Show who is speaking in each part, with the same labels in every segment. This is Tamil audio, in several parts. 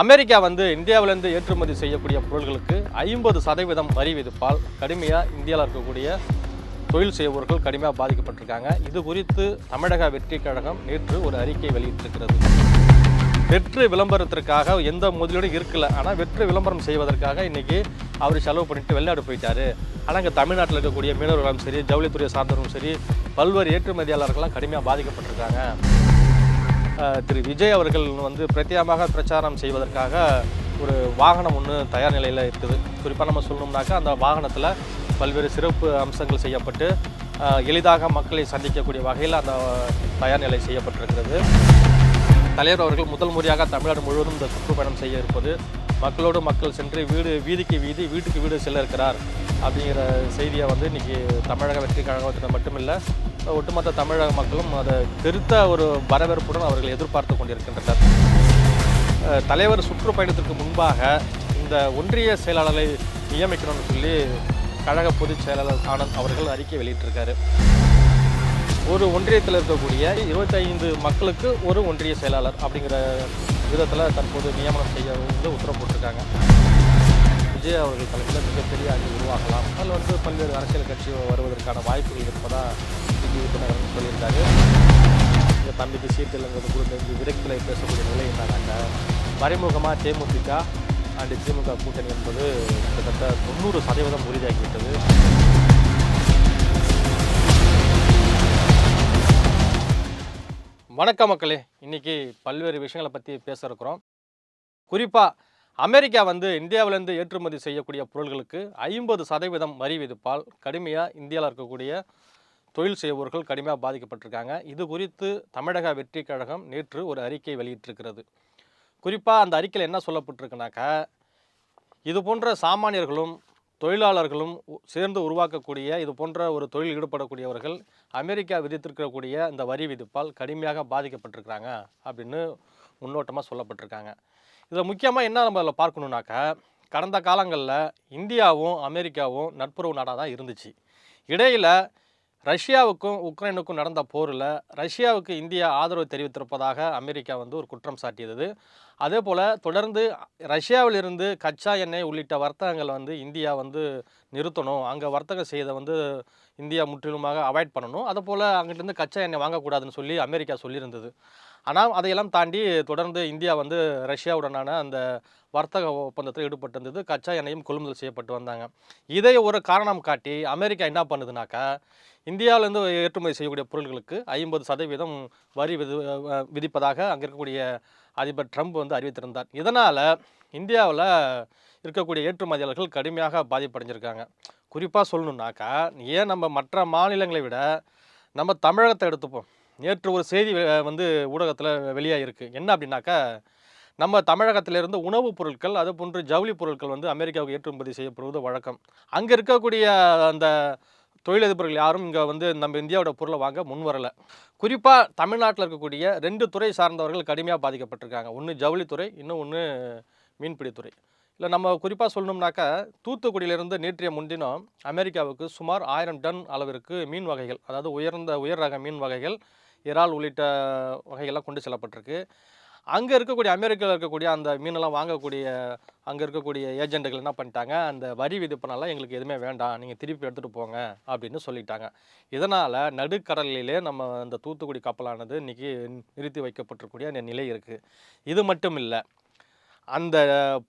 Speaker 1: அமெரிக்கா வந்து இந்தியாவிலிருந்து ஏற்றுமதி செய்யக்கூடிய பொருள்களுக்கு ஐம்பது சதவீதம் வரி விதிப்பால் கடுமையாக இந்தியாவில் இருக்கக்கூடிய தொழில் செய்வோர்கள் கடுமையாக பாதிக்கப்பட்டிருக்காங்க இது குறித்து தமிழக வெற்றி கழகம் நேற்று ஒரு அறிக்கை வெளியிட்டிருக்கிறது வெற்று விளம்பரத்திற்காக எந்த முதலீடும் இருக்கல ஆனால் வெற்று விளம்பரம் செய்வதற்காக இன்றைக்கி அவர் செலவு பண்ணிட்டு வெளிநாடு போயிட்டார் ஆனால் இங்கே தமிழ்நாட்டில் இருக்கக்கூடிய மீனவர்களும் சரி ஜவுளித்துறை சார்ந்தவர்களும் சரி பல்வேறு ஏற்றுமதியாளர்கள்லாம் கடுமையாக பாதிக்கப்பட்டிருக்காங்க திரு விஜய் அவர்கள் வந்து பிரத்யேகமாக பிரச்சாரம் செய்வதற்காக ஒரு வாகனம் ஒன்று தயார் நிலையில் இருக்குது குறிப்பாக நம்ம சொல்லணும்னாக்கா அந்த வாகனத்தில் பல்வேறு சிறப்பு அம்சங்கள் செய்யப்பட்டு எளிதாக மக்களை சந்திக்கக்கூடிய வகையில் அந்த தயார் நிலை செய்யப்பட்டிருக்கிறது தலைவர் அவர்கள் முதல் முறையாக தமிழ்நாடு முழுவதும் இந்த சுற்றுப்பயணம் செய்ய இருப்பது மக்களோடு மக்கள் சென்று வீடு வீதிக்கு வீதி வீட்டுக்கு வீடு செல்ல இருக்கிறார் அப்படிங்கிற செய்தியை வந்து இன்றைக்கி தமிழக வெற்றி கழகத்தினர் மட்டுமில்லை ஒட்டுமொத்த தமிழக மக்களும் அதை பெருத்த ஒரு வரவேற்புடன் அவர்கள் எதிர்பார்த்து கொண்டிருக்கின்றனர் தலைவர் சுற்றுப்பயணத்திற்கு முன்பாக இந்த ஒன்றிய செயலாளரை நியமிக்கணும்னு சொல்லி கழக பொதுச் செயலாளர் ஆனந்த் அவர்கள் அறிக்கை வெளியிட்டிருக்காரு ஒரு ஒன்றியத்தில் இருக்கக்கூடிய இருபத்தைந்து மக்களுக்கு ஒரு ஒன்றிய செயலாளர் அப்படிங்கிற விதத்தில் தற்போது நியமனம் செய்ய வந்து உத்தரவு போட்டிருக்காங்க விஜய் அவர்கள் தலைமையில் மிகப்பெரிய அணி உருவாகலாம் அதில் வந்து பல்வேறு அரசியல் கட்சி வருவதற்கான வாய்ப்புகள் இருப்பதாக தம்பி விற்பனர்கள் சொல்லியிருக்காரு எங்கள் தம்பிக்கு சீட் இல்லைங்கிறது கொடுத்து விரக்தியில் பேசக்கூடிய நிலை இருந்தாங்க மறைமுகமாக தேமுதிக அண்டு திமுக கூட்டணி என்பது கிட்டத்தட்ட தொண்ணூறு சதவீதம் உறுதியாகிவிட்டது வணக்கம் மக்களே இன்றைக்கி பல்வேறு விஷயங்களை பற்றி பேசுகிறோம் குறிப்பாக அமெரிக்கா வந்து இந்தியாவிலேருந்து ஏற்றுமதி செய்யக்கூடிய பொருள்களுக்கு ஐம்பது சதவீதம் வரி விதிப்பால் கடுமையாக இந்தியாவில் இருக்கக்கூடிய தொழில் செய்பவர்கள் கடுமையாக பாதிக்கப்பட்டிருக்காங்க இது குறித்து தமிழக வெற்றி கழகம் நேற்று ஒரு அறிக்கை வெளியிட்டிருக்கிறது குறிப்பாக அந்த அறிக்கையில் என்ன சொல்லப்பட்டிருக்குனாக்கா இது போன்ற சாமானியர்களும் தொழிலாளர்களும் சேர்ந்து உருவாக்கக்கூடிய இது போன்ற ஒரு தொழில் ஈடுபடக்கூடியவர்கள் அமெரிக்கா விதித்திருக்கக்கூடிய இந்த வரி விதிப்பால் கடுமையாக பாதிக்கப்பட்டிருக்கிறாங்க அப்படின்னு முன்னோட்டமாக சொல்லப்பட்டிருக்காங்க இதில் முக்கியமாக என்ன நம்ம அதில் பார்க்கணுன்னாக்கா கடந்த காலங்களில் இந்தியாவும் அமெரிக்காவும் நட்புறவு நாடாக தான் இருந்துச்சு இடையில் ரஷ்யாவுக்கும் உக்ரைனுக்கும் நடந்த போரில் ரஷ்யாவுக்கு இந்தியா ஆதரவு தெரிவித்திருப்பதாக அமெரிக்கா வந்து ஒரு குற்றம் சாட்டியது அதே போல் தொடர்ந்து ரஷ்யாவிலிருந்து கச்சா எண்ணெய் உள்ளிட்ட வர்த்தகங்கள் வந்து இந்தியா வந்து நிறுத்தணும் அங்கே வர்த்தகம் செய்யதை வந்து இந்தியா முற்றிலுமாக அவாய்ட் பண்ணணும் போல் அங்கிட்டிருந்து கச்சா எண்ணெய் வாங்கக்கூடாதுன்னு சொல்லி அமெரிக்கா சொல்லியிருந்தது ஆனால் அதையெல்லாம் தாண்டி தொடர்ந்து இந்தியா வந்து ரஷ்யாவுடனான அந்த வர்த்தக ஒப்பந்தத்தில் ஈடுபட்டிருந்தது கச்சா எண்ணெயும் கொள்முதல் செய்யப்பட்டு வந்தாங்க இதை ஒரு காரணம் காட்டி அமெரிக்கா என்ன பண்ணுதுனாக்கா இந்தியாவிலேருந்து ஏற்றுமதி செய்யக்கூடிய பொருள்களுக்கு ஐம்பது சதவீதம் வரி விதி விதிப்பதாக அங்கே இருக்கக்கூடிய அதிபர் ட்ரம்ப் வந்து அறிவித்திருந்தார் இதனால் இந்தியாவில் இருக்கக்கூடிய ஏற்றுமதியாளர்கள் கடுமையாக பாதிப்படைஞ்சிருக்காங்க குறிப்பாக சொல்லணுன்னாக்கா ஏன் நம்ம மற்ற மாநிலங்களை விட நம்ம தமிழகத்தை எடுத்துப்போம் நேற்று ஒரு செய்தி வந்து ஊடகத்தில் வெளியாகிருக்கு என்ன அப்படின்னாக்கா நம்ம தமிழகத்திலிருந்து உணவுப் பொருட்கள் அது போன்று ஜவுளி பொருட்கள் வந்து அமெரிக்காவுக்கு ஏற்றுமதி செய்யப்படுவது வழக்கம் அங்கே இருக்கக்கூடிய அந்த தொழிலதிபர்கள் யாரும் இங்கே வந்து நம்ம இந்தியாவோட பொருளை வாங்க முன்வரலை குறிப்பாக தமிழ்நாட்டில் இருக்கக்கூடிய ரெண்டு துறை சார்ந்தவர்கள் கடுமையாக பாதிக்கப்பட்டிருக்காங்க ஒன்று ஜவுளித்துறை இன்னும் ஒன்று மீன்பிடித்துறை இல்லை நம்ம குறிப்பாக சொல்லணும்னாக்கா தூத்துக்குடியிலிருந்து நேற்றைய முன்தினம் அமெரிக்காவுக்கு சுமார் ஆயிரம் டன் அளவிற்கு மீன் வகைகள் அதாவது உயர்ந்த உயர் ரக மீன் வகைகள் இறால் உள்ளிட்ட வகைகள்லாம் கொண்டு செல்லப்பட்டிருக்கு அங்கே இருக்கக்கூடிய அமெரிக்காவில் இருக்கக்கூடிய அந்த மீனெல்லாம் வாங்கக்கூடிய அங்கே இருக்கக்கூடிய ஏஜெண்ட்டுகள் என்ன பண்ணிட்டாங்க அந்த வரி விதிப்புனால எங்களுக்கு எதுவுமே வேண்டாம் நீங்கள் திருப்பி எடுத்துகிட்டு போங்க அப்படின்னு சொல்லிட்டாங்க இதனால் நடுக்கடலிலே நம்ம அந்த தூத்துக்குடி கப்பலானது இன்றைக்கி நிறுத்தி அந்த நிலை இருக்குது இது மட்டும் இல்லை அந்த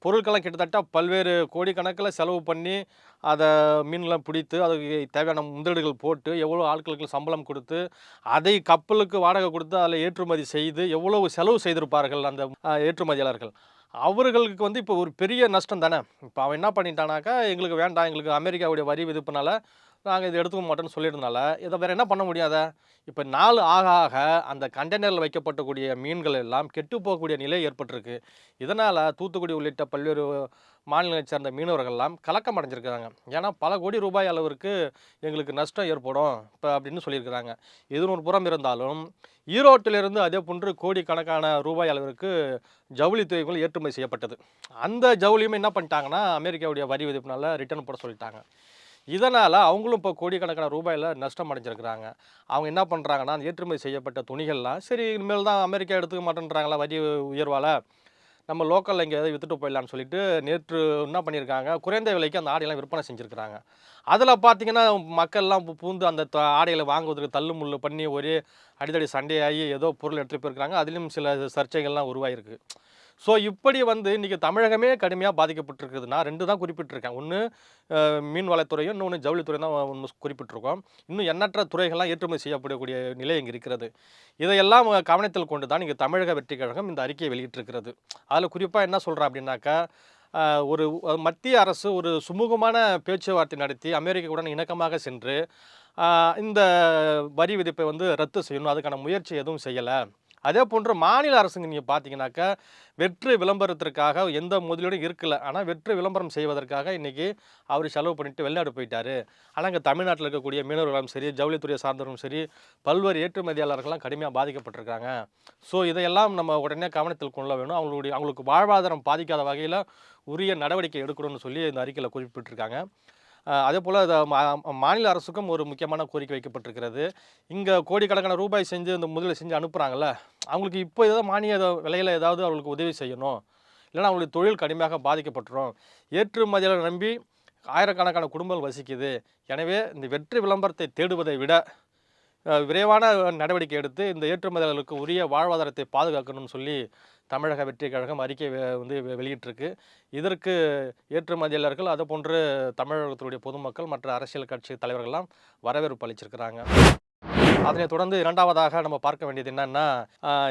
Speaker 1: பொருட்கள்லாம் கிட்டத்தட்ட பல்வேறு கோடிக்கணக்கில் செலவு பண்ணி அதை மீன்லாம் பிடித்து அதுக்கு தேவையான முதலீடுகள் போட்டு எவ்வளோ ஆட்களுக்கு சம்பளம் கொடுத்து அதை கப்பலுக்கு வாடகை கொடுத்து அதில் ஏற்றுமதி செய்து எவ்வளோ செலவு செய்திருப்பார்கள் அந்த ஏற்றுமதியாளர்கள் அவர்களுக்கு வந்து இப்போ ஒரு பெரிய நஷ்டம் தானே இப்போ அவன் என்ன பண்ணிட்டானாக்கா எங்களுக்கு வேண்டாம் எங்களுக்கு அமெரிக்காவுடைய வரி விதிப்புனால நாங்கள் இது எடுத்துக்க மாட்டோம்னு சொல்லியிருந்தால இதை வேறு என்ன பண்ண முடியாத இப்போ நாள் ஆக ஆக அந்த கண்டெய்னரில் வைக்கப்பட்டக்கூடிய மீன்கள் எல்லாம் கெட்டு போகக்கூடிய நிலை ஏற்பட்டிருக்கு இதனால் தூத்துக்குடி உள்ளிட்ட பல்வேறு மாநிலங்களைச் சேர்ந்த மீனவர்கள்லாம் கலக்கம் அடைஞ்சிருக்கிறாங்க ஏன்னா பல கோடி ரூபாய் அளவிற்கு எங்களுக்கு நஷ்டம் ஏற்படும் இப்போ அப்படின்னு சொல்லியிருக்கிறாங்க இது ஒரு புறம் இருந்தாலும் ஈரோட்டிலிருந்து அதே போன்று கோடிக்கணக்கான ரூபாய் அளவிற்கு ஜவுளி துறைகள் ஏற்றுமதி செய்யப்பட்டது அந்த ஜவுளியுமே என்ன பண்ணிட்டாங்கன்னா அமெரிக்காவுடைய வரி விதிப்புனால ரிட்டர்ன் போட சொல்லிட்டாங்க இதனால் அவங்களும் இப்போ கோடிக்கணக்கான ரூபாயில் நஷ்டம் அடைஞ்சிருக்கிறாங்க அவங்க என்ன பண்ணுறாங்கன்னா அந்த ஏற்றுமதி செய்யப்பட்ட துணிகள்லாம் சரி இனிமேல் தான் அமெரிக்கா எடுத்துக்க மாட்டேன்றாங்களா வரி உயர்வால் நம்ம லோக்கலில் எங்கேயாவது விற்றுட்டு போயிடலான்னு சொல்லிட்டு நேற்று என்ன பண்ணியிருக்காங்க குறைந்த விலைக்கு அந்த ஆடையெல்லாம் விற்பனை செஞ்சுருக்கிறாங்க அதில் பார்த்திங்கன்னா மக்கள்லாம் பூந்து அந்த ஆடைகளை வாங்குவதற்கு தள்ளு முள்ளு பண்ணி ஒரே அடித்தடி சண்டையாகி ஏதோ பொருள் எடுத்துகிட்டு போயிருக்கிறாங்க அதுலேயும் சில சர்ச்சைகள்லாம் உருவாகிருக்கு ஸோ இப்படி வந்து இன்றைக்கி தமிழகமே கடுமையாக பாதிக்கப்பட்டிருக்குது நான் ரெண்டு தான் குறிப்பிட்டிருக்கேன் ஒன்று மீன்வளத்துறையும் இன்னொன்று ஜவுளித்துறையும் தான் குறிப்பிட்டிருக்கோம் இன்னும் எண்ணற்ற துறைகள்லாம் ஏற்றுமதி செய்யப்படக்கூடிய நிலை இங்கே இருக்கிறது இதையெல்லாம் கவனத்தில் கொண்டு தான் இங்கே தமிழக வெற்றி கழகம் இந்த அறிக்கையை வெளியிட்டிருக்கிறது அதில் குறிப்பாக என்ன சொல்கிறேன் அப்படின்னாக்கா ஒரு மத்திய அரசு ஒரு சுமூகமான பேச்சுவார்த்தை நடத்தி அமெரிக்காவுடன் இணக்கமாக சென்று இந்த வரி விதிப்பை வந்து ரத்து செய்யணும் அதுக்கான முயற்சி எதுவும் செய்யலை அதே போன்று மாநில அரசுங்க நீங்கள் பார்த்தீங்கன்னாக்கா வெற்று விளம்பரத்திற்காக எந்த முதலீடும் இருக்கலை ஆனால் வெற்று விளம்பரம் செய்வதற்காக இன்றைக்கி அவர் செலவு பண்ணிவிட்டு வெளிநாடு போயிட்டார் ஆனால் இங்கே தமிழ்நாட்டில் இருக்கக்கூடிய மீனவர்களும் சரி ஜவுளித்துறையை சார்ந்தவர்களும் சரி பல்வேறு ஏற்றுமதியாளர்கள்லாம் கடுமையாக பாதிக்கப்பட்டிருக்காங்க ஸோ இதையெல்லாம் நம்ம உடனே கவனத்தில் கொள்ள வேணும் அவங்களுடைய அவங்களுக்கு வாழ்வாதாரம் பாதிக்காத வகையில் உரிய நடவடிக்கை எடுக்கணும்னு சொல்லி இந்த அறிக்கையில் குறிப்பிட்டிருக்காங்க அதே போல் மாநில அரசுக்கும் ஒரு முக்கியமான கோரிக்கை வைக்கப்பட்டிருக்கிறது இங்கே கோடிக்கணக்கான ரூபாய் செஞ்சு இந்த முதலில் செஞ்சு அனுப்புகிறாங்கள அவங்களுக்கு இப்போ ஏதாவது மானிய விலையில் ஏதாவது அவங்களுக்கு உதவி செய்யணும் இல்லைனா அவங்களுக்கு தொழில் கடுமையாக பாதிக்கப்பட்டுரும் ஏற்றுமதியாளர் நம்பி ஆயிரக்கணக்கான குடும்பங்கள் வசிக்குது எனவே இந்த வெற்றி விளம்பரத்தை தேடுவதை விட விரைவான நடவடிக்கை எடுத்து இந்த ஏற்றுமதியாளர்களுக்கு உரிய வாழ்வாதாரத்தை பாதுகாக்கணும்னு சொல்லி தமிழக வெற்றி கழகம் அறிக்கை வந்து வெளியிட்டிருக்கு இதற்கு ஏற்றுமதியாளர்கள் அதுபோன்று தமிழகத்தினுடைய பொதுமக்கள் மற்ற அரசியல் கட்சி தலைவர்கள்லாம் வரவேற்பு அளிச்சிருக்கிறாங்க அதனை தொடர்ந்து இரண்டாவதாக நம்ம பார்க்க வேண்டியது என்னன்னா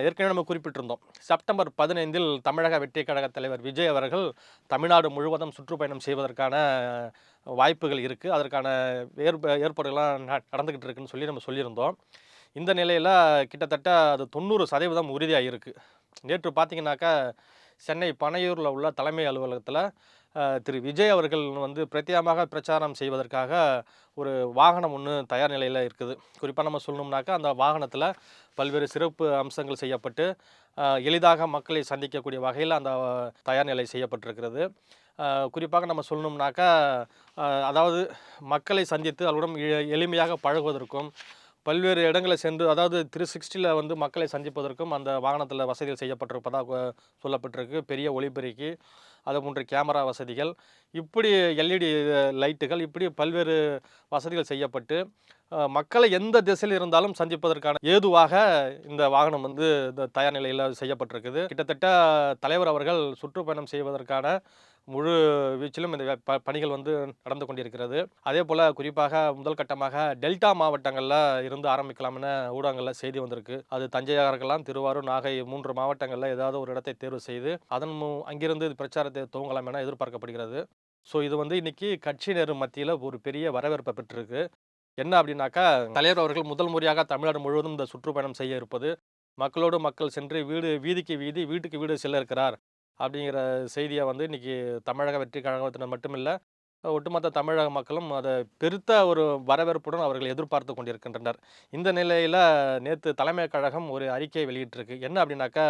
Speaker 1: ஏற்கனவே நம்ம குறிப்பிட்டிருந்தோம் செப்டம்பர் பதினைந்தில் தமிழக வெற்றி கழக தலைவர் விஜய் அவர்கள் தமிழ்நாடு முழுவதும் சுற்றுப்பயணம் செய்வதற்கான வாய்ப்புகள் இருக்குது அதற்கான ஏற்ப ஏற்பாடுகள்லாம் நடந்துக்கிட்டு இருக்குன்னு சொல்லி நம்ம சொல்லியிருந்தோம் இந்த நிலையில் கிட்டத்தட்ட அது தொண்ணூறு சதவீதம் உறுதியாக இருக்குது நேற்று பார்த்தீங்கன்னாக்கா சென்னை பனையூரில் உள்ள தலைமை அலுவலகத்தில் திரு விஜய் அவர்கள் வந்து பிரத்யேகமாக பிரச்சாரம் செய்வதற்காக ஒரு வாகனம் ஒன்று தயார் நிலையில் இருக்குது குறிப்பாக நம்ம சொல்லணும்னாக்கா அந்த வாகனத்தில் பல்வேறு சிறப்பு அம்சங்கள் செய்யப்பட்டு எளிதாக மக்களை சந்திக்கக்கூடிய வகையில் அந்த தயார் நிலை செய்யப்பட்டிருக்கிறது குறிப்பாக நம்ம சொல்லணும்னாக்கா அதாவது மக்களை சந்தித்து அவரிடம் எளிமையாக பழகுவதற்கும் பல்வேறு இடங்களை சென்று அதாவது த்ரீ சிக்ஸ்டியில் வந்து மக்களை சந்திப்பதற்கும் அந்த வாகனத்தில் வசதிகள் செய்யப்பட்டிருப்பதாக சொல்லப்பட்டிருக்கு பெரிய ஒளிபெருக்கி அது போன்ற கேமரா வசதிகள் இப்படி எல்இடி லைட்டுகள் இப்படி பல்வேறு வசதிகள் செய்யப்பட்டு மக்களை எந்த திசையில் இருந்தாலும் சந்திப்பதற்கான ஏதுவாக இந்த வாகனம் வந்து இந்த தயார் நிலையில் செய்யப்பட்டிருக்குது கிட்டத்தட்ட தலைவர் அவர்கள் சுற்றுப்பயணம் செய்வதற்கான முழு வீச்சிலும் இந்த பணிகள் வந்து நடந்து கொண்டிருக்கிறது அதே போல் குறிப்பாக முதல் கட்டமாக டெல்டா மாவட்டங்களில் இருந்து ஆரம்பிக்கலாம் என ஊடகங்களில் செய்தி வந்திருக்கு அது தஞ்சையாக இருக்கலாம் திருவாரூர் நாகை மூன்று மாவட்டங்களில் ஏதாவது ஒரு இடத்தை தேர்வு செய்து அதன் அங்கிருந்து பிரச்சாரத்தை துவங்கலாம் என எதிர்பார்க்கப்படுகிறது ஸோ இது வந்து இன்னைக்கு கட்சியினர் மத்தியில் ஒரு பெரிய வரவேற்பை பெற்றிருக்கு என்ன அப்படின்னாக்கா தலைவர் அவர்கள் முதல் முறையாக தமிழ்நாடு முழுவதும் இந்த சுற்றுப்பயணம் செய்ய இருப்பது மக்களோடு மக்கள் சென்று வீடு வீதிக்கு வீதி வீட்டுக்கு வீடு செல்ல இருக்கிறார் அப்படிங்கிற செய்தியை வந்து இன்றைக்கி தமிழக வெற்றி கழகத்தினர் மட்டுமில்லை ஒட்டுமொத்த தமிழக மக்களும் அதை பெருத்த ஒரு வரவேற்புடன் அவர்கள் எதிர்பார்த்து கொண்டிருக்கின்றனர் இந்த நிலையில் நேற்று தலைமை கழகம் ஒரு அறிக்கையை வெளியிட்டிருக்கு என்ன அப்படின்னாக்கா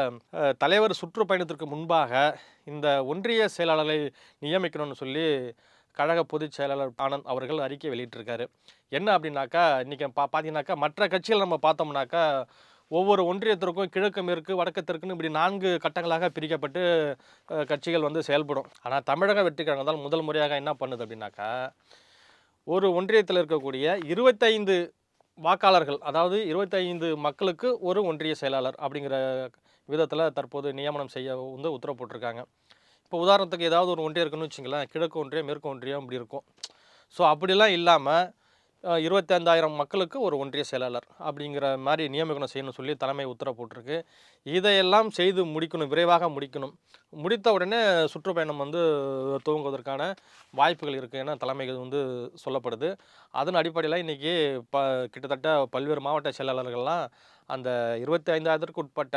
Speaker 1: தலைவர் சுற்றுப்பயணத்திற்கு முன்பாக இந்த ஒன்றிய செயலாளர்களை நியமிக்கணும்னு சொல்லி கழக பொதுச் செயலாளர் ஆனந்த் அவர்கள் அறிக்கை வெளியிட்டிருக்காரு என்ன அப்படின்னாக்கா இன்றைக்கி பா பார்த்தீங்கன்னாக்கா மற்ற கட்சிகள் நம்ம பார்த்தோம்னாக்கா ஒவ்வொரு ஒன்றியத்திற்கும் கிழக்கு மேற்கு வடக்கு தெற்குன்னு இப்படி நான்கு கட்டங்களாக பிரிக்கப்பட்டு கட்சிகள் வந்து செயல்படும் ஆனால் தமிழக வெற்றி கழகம் முதல் முறையாக என்ன பண்ணுது அப்படின்னாக்கா ஒரு ஒன்றியத்தில் இருக்கக்கூடிய இருபத்தைந்து வாக்காளர்கள் அதாவது இருபத்தைந்து மக்களுக்கு ஒரு ஒன்றிய செயலாளர் அப்படிங்கிற விதத்தில் தற்போது நியமனம் செய்ய வந்து உத்தரவு போட்டிருக்காங்க இப்போ உதாரணத்துக்கு ஏதாவது ஒரு ஒன்றியம் இருக்குன்னு வச்சுங்களேன் கிழக்கு ஒன்றியம் மேற்கு ஒன்றியம் இப்படி இருக்கும் ஸோ அப்படிலாம் இல்லாமல் இருபத்தைந்தாயிரம் மக்களுக்கு ஒரு ஒன்றிய செயலாளர் அப்படிங்கிற மாதிரி நியமிக்கணும் செய்யணும் சொல்லி தலைமை உத்தரவு போட்டிருக்கு இதையெல்லாம் செய்து முடிக்கணும் விரைவாக முடிக்கணும் முடித்த உடனே சுற்றுப்பயணம் வந்து துவங்குவதற்கான வாய்ப்புகள் இருக்குது என தலைமைகள் வந்து சொல்லப்படுது அதன் அடிப்படையில் இன்றைக்கி ப கிட்டத்தட்ட பல்வேறு மாவட்ட செயலாளர்கள்லாம் அந்த இருபத்தி ஐந்தாயிரத்திற்கு உட்பட்ட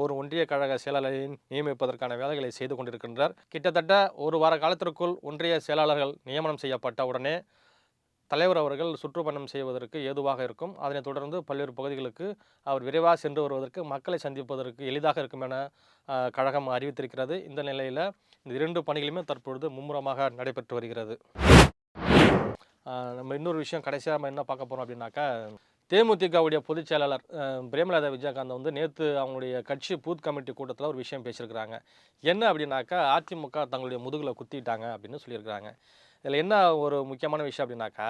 Speaker 1: ஒரு ஒன்றிய கழக செயலாளரை நியமிப்பதற்கான வேலைகளை செய்து கொண்டிருக்கின்றார் கிட்டத்தட்ட ஒரு வார காலத்திற்குள் ஒன்றிய செயலாளர்கள் நியமனம் செய்யப்பட்ட உடனே தலைவர் அவர்கள் சுற்றுப்பயணம் செய்வதற்கு ஏதுவாக இருக்கும் அதனைத் தொடர்ந்து பல்வேறு பகுதிகளுக்கு அவர் விரைவாக சென்று வருவதற்கு மக்களை சந்திப்பதற்கு எளிதாக இருக்கும் என கழகம் அறிவித்திருக்கிறது இந்த நிலையில் இந்த இரண்டு பணிகளுமே தற்பொழுது மும்முரமாக நடைபெற்று வருகிறது நம்ம இன்னொரு விஷயம் கடைசியாக நம்ம என்ன பார்க்க போகிறோம் அப்படின்னாக்கா தேமுதிகவுடைய பொதுச் செயலாளர் பிரேமலதா விஜயகாந்த் வந்து நேற்று அவங்களுடைய கட்சி பூத் கமிட்டி கூட்டத்தில் ஒரு விஷயம் பேசியிருக்கிறாங்க என்ன அப்படின்னாக்கா அதிமுக தங்களுடைய முதுகில் குத்திட்டாங்க அப்படின்னு சொல்லியிருக்கிறாங்க இதில் என்ன ஒரு முக்கியமான விஷயம் அப்படின்னாக்கா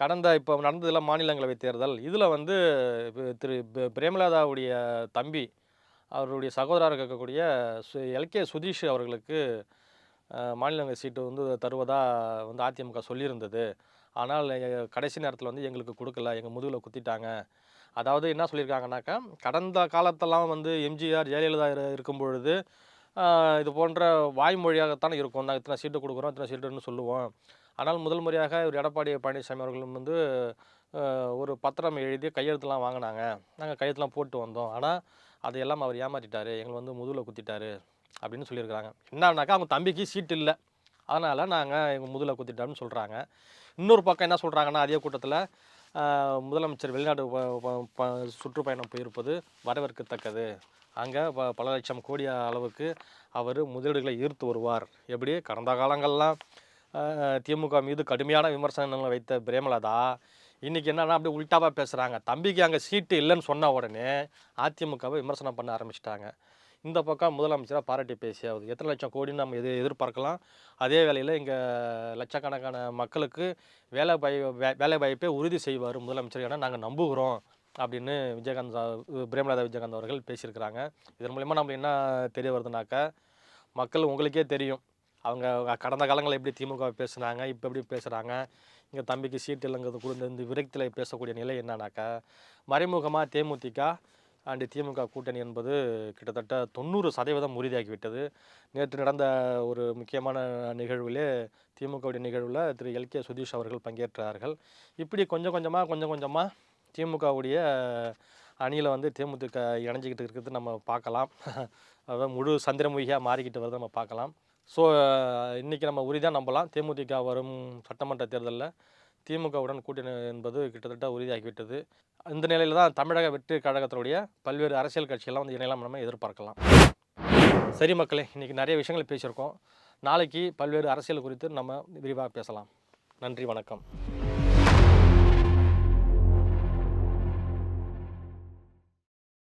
Speaker 1: கடந்த இப்போ நடந்ததில் மாநிலங்களவை தேர்தல் இதில் வந்து திரு பிரேமலதாவுடைய தம்பி அவருடைய சகோதரராக இருக்கக்கூடிய சு எல்கே சுதீஷ் அவர்களுக்கு மாநிலங்கள் சீட்டு வந்து தருவதாக வந்து அதிமுக சொல்லியிருந்தது ஆனால் கடைசி நேரத்தில் வந்து எங்களுக்கு கொடுக்கல எங்கள் முதுகில் குத்திட்டாங்க அதாவது என்ன சொல்லியிருக்காங்கனாக்கா கடந்த காலத்தெல்லாம் வந்து எம்ஜிஆர் ஜெயலலிதா இருக்கும் பொழுது இது போன்ற வாய்மொழியாகத்தான் இருக்கும் நாங்கள் இத்தனை சீட்டு கொடுக்குறோம் இத்தனை சீட்டுன்னு சொல்லுவோம் ஆனால் முதல் முறையாக இவர் எடப்பாடி பழனிசாமி அவர்களும் வந்து ஒரு பத்திரம் எழுதி கையெழுத்துலாம் வாங்கினாங்க நாங்கள் கையெழுத்துலாம் போட்டு வந்தோம் ஆனால் அதையெல்லாம் அவர் ஏமாற்றிட்டார் எங்களை வந்து முதுகில் குத்திட்டார் அப்படின்னு சொல்லியிருக்கிறாங்க என்னன்னாக்கா அவங்க தம்பிக்கு சீட்டு இல்லை அதனால் நாங்கள் எங்கள் முதுகில் குத்திட்டோம்னு சொல்கிறாங்க இன்னொரு பக்கம் என்ன சொல்கிறாங்கன்னா அதே கூட்டத்தில் முதலமைச்சர் வெளிநாடு சுற்றுப்பயணம் போயிருப்பது வரவேற்கத்தக்கது அங்கே ப பல லட்சம் கோடி அளவுக்கு அவர் முதலீடுகளை ஈர்த்து வருவார் எப்படி கடந்த காலங்கள்லாம் திமுக மீது கடுமையான விமர்சனங்களை வைத்த பிரேமலதா இன்றைக்கி என்னென்னா அப்படியே உள்டாவாக பேசுகிறாங்க தம்பிக்கு அங்கே சீட்டு இல்லைன்னு சொன்ன உடனே அதிமுகவை விமர்சனம் பண்ண ஆரம்பிச்சிட்டாங்க இந்த பக்கம் முதலமைச்சராக பாராட்டி பேசியாவது எத்தனை லட்சம் கோடின்னு நம்ம எது எதிர்பார்க்கலாம் அதே வேளையில் இங்கே லட்சக்கணக்கான மக்களுக்கு வேலை வாய் வேலை வாய்ப்பை உறுதி செய்வார் முதலமைச்சர் என நாங்கள் நம்புகிறோம் அப்படின்னு விஜயகாந்த் பிரேமலதா விஜயகாந்த் அவர்கள் பேசியிருக்கிறாங்க இதன் மூலிமா நம்ம என்ன தெரிய வருதுனாக்கா மக்கள் உங்களுக்கே தெரியும் அவங்க கடந்த காலங்களில் எப்படி திமுக பேசுனாங்க இப்போ எப்படி பேசுகிறாங்க இங்கே தம்பிக்கு சீட்டு இல்லைங்கிறது கூட இந்த விரக்தியில் பேசக்கூடிய நிலை என்னன்னாக்கா மறைமுகமாக தேமுதிக அண்டு திமுக கூட்டணி என்பது கிட்டத்தட்ட தொண்ணூறு சதவீதம் உறுதியாகிவிட்டது நேற்று நடந்த ஒரு முக்கியமான நிகழ்விலே திமுகவுடைய நிகழ்வில் திரு எல் கே சுதீஷ் அவர்கள் பங்கேற்றார்கள் இப்படி கொஞ்சம் கொஞ்சமாக கொஞ்சம் கொஞ்சமாக திமுகவுடைய அணியில் வந்து தேமுதிக இணைஞ்சிக்கிட்டு இருக்கிறது நம்ம பார்க்கலாம் அதாவது முழு சந்திரமுகியாக மாறிக்கிட்டு வருது நம்ம பார்க்கலாம் ஸோ இன்றைக்கி நம்ம உறுதியாக நம்பலாம் தேமுதிக வரும் சட்டமன்ற தேர்தலில் திமுகவுடன் கூட்டணி என்பது கிட்டத்தட்ட உறுதியாகிவிட்டது இந்த நிலையில் தான் தமிழக வெற்றி கழகத்தினுடைய பல்வேறு அரசியல் கட்சிகள்லாம் வந்து இணையெல்லாம் நம்ம எதிர்பார்க்கலாம் சரி மக்களே இன்றைக்கி நிறைய விஷயங்கள் பேசியிருக்கோம் நாளைக்கு பல்வேறு அரசியல் குறித்து நம்ம விரிவாக பேசலாம் நன்றி வணக்கம்